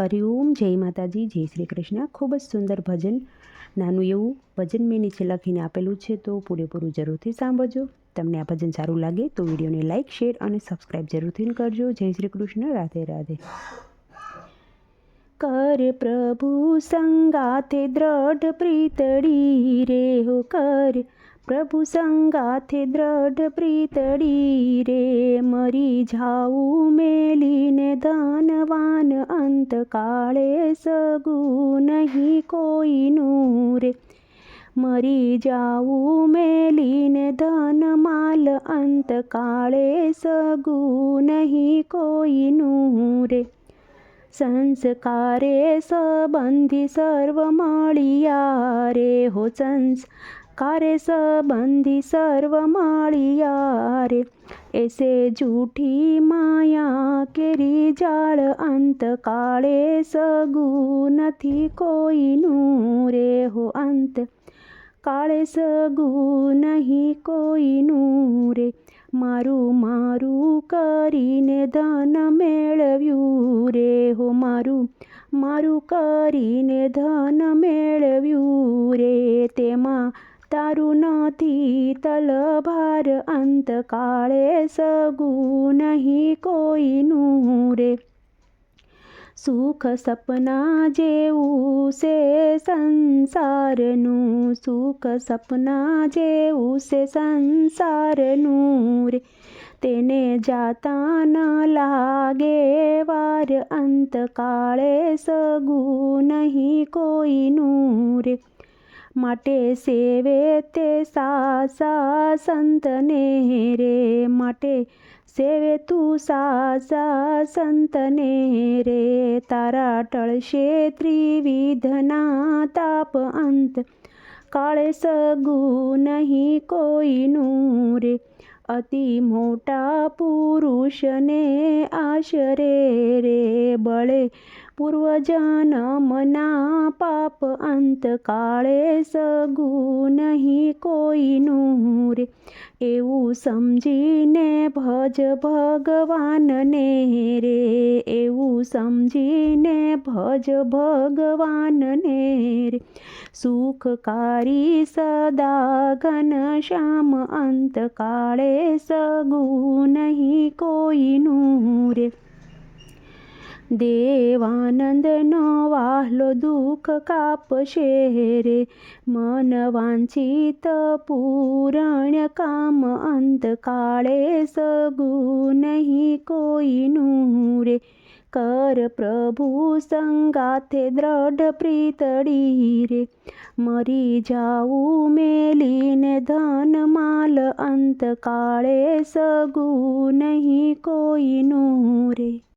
હરિઓમ જય માતાજી, જય શ્રી કૃષ્ણ. ખૂબ જ સુંદર ભજન, નાનું એવું ભજન મેં નીચે લખીને આપેલું છે, તો પૂરેપૂરું જરૂરથી સાંભળજો. તમને આ ભજન સારું લાગે તો વિડીયોને લાઇક શેર અને સબસ્ક્રાઈબ જરૂરથી કરજો. જય શ્રી કૃષ્ણ, રાધે રાધે. કર પ્રભુ સંગાતે દ્રઢ પ્રીતડી રે હો કર પ્રભુ સંગાથે દ્રઢ પ્રીતડી રે, મરી જાવું મેલીને ધનવાન અંતકાળે સગું નહીં કોઈનું રે. મરી જાવું મેલીને ધન માલ અંતકાળે સગું નહીં કોઈનું રે. સંસ્કારે સંબંધી સર્વ મળિયા રે હો સંસ્કારે સંબંધી સર્વ માળિયા રે. એસે જૂઠી માયા કેરી જાળ અંત કાળે સગું નથી કોઈનું રે હો અંત. કાળે સગું નહીં કોઈનું રે. મારું મારું કરીને ધન મેળવ્યું રે હો મારું. મારું કરીને ધન મેળવ્યું તલભાર અંતકાળે સગું નહીં કોઈનું રે સુખ સપના જેવું છે સંસારનું સુખ સપના જેવું છે સંસારનું રે તેને જાતા ન લાગે વાર અંતકાળે સગું નહીં કોઈનું રે માટે સેવે તે સાસા સંતને રે, માટે સેવે તું સાસા સંતને રે. તારા ટળશે ત્રિવિધના તાપ અંત, કાળે સગું નહીં કોઈનું રે. અતિ મોટા પુરુષને આશરે રે, બળે પૂર્વજન્મના પાપ અંતકાળે સગું નહીં કોઈનું રે એવું સમજીને ભજ ભગવાનને રે. એવું સમજીને ભજ ભગવાનને રે. સુખકારી સદા અંત અંતકાળે સગું નહીં કોઈનું રે દેવાનંદનો વાહલો દુઃખ કાપશે રે મન વાંછિત પૂરણ્ય કામ અંતકાળે સગું નહીં કોઈનું રે કર પ્રભુ સંગાથે દ્રઢ પ્રીતડી રે મરી જાવું મેલીને ધન માલ અંતકાળે સગું નહીં કોઈનું રે